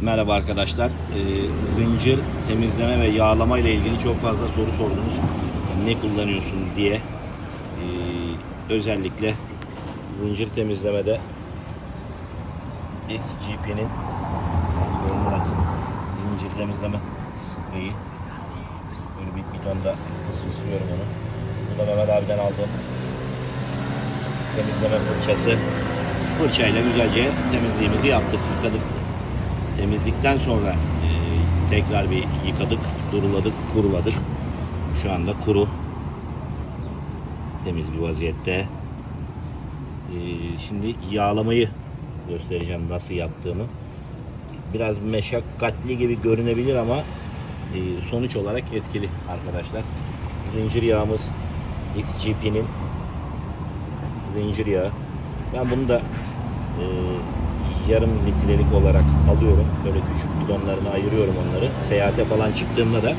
Merhaba arkadaşlar. Ee, zincir temizleme ve yağlama ile ilgili çok fazla soru sordunuz. Ne kullanıyorsunuz diye. Ee, özellikle zincir temizlemede XGP'nin zincir temizleme spreyi. Böyle bir bidonda fıs fıslıyorum onu. Bu da Mehmet abiden aldığım temizleme fırçası. Fırçayla güzelce temizliğimizi yaptık, yıkadık. Temizlikten sonra e, tekrar bir yıkadık, duruladık, kuruladık. Şu anda kuru. Temiz bir vaziyette. E, şimdi yağlamayı göstereceğim nasıl yaptığımı. Biraz meşakkatli gibi görünebilir ama e, sonuç olarak etkili arkadaşlar. Zincir yağımız XGP'nin zincir yağı. Ben bunu da e, yarım litrelik olarak alıyorum. Böyle küçük bidonlarına ayırıyorum onları. Seyahate falan çıktığımda da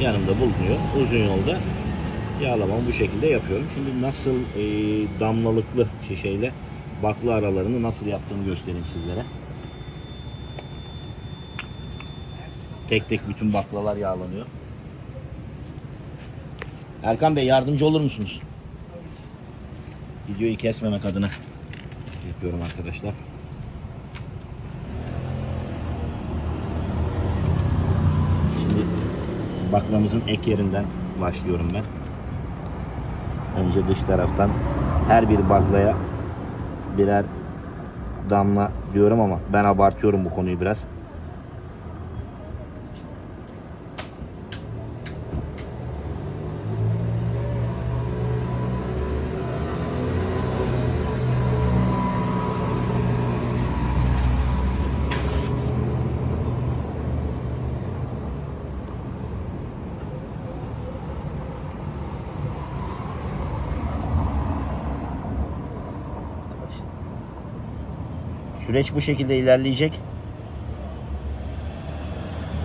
yanımda bulunuyor. Uzun yolda yağlamamı bu şekilde yapıyorum. Şimdi nasıl e, damlalıklı şişeyle bakla aralarını nasıl yaptığımı göstereyim sizlere. Tek tek bütün baklalar yağlanıyor. Erkan Bey yardımcı olur musunuz? Videoyu kesmemek adına yapıyorum arkadaşlar. Şimdi baklamızın ek yerinden başlıyorum ben. Önce dış taraftan her bir baklaya birer damla diyorum ama ben abartıyorum bu konuyu biraz. Süreç bu şekilde ilerleyecek.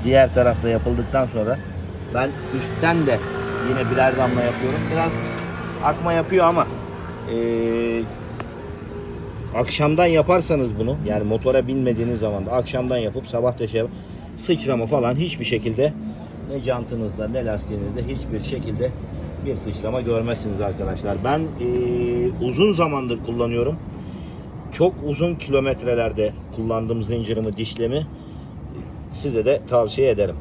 Diğer tarafta yapıldıktan sonra ben üstten de yine birer damla yapıyorum. Biraz akma yapıyor ama eee, akşamdan yaparsanız bunu yani motora binmediğiniz zaman da akşamdan yapıp sabah da şey sıçrama falan hiçbir şekilde ne jantınızda ne lastiğinizde hiçbir şekilde bir sıçrama görmezsiniz arkadaşlar. Ben eee, uzun zamandır kullanıyorum çok uzun kilometrelerde kullandığım zincirimi, dişlemi size de tavsiye ederim.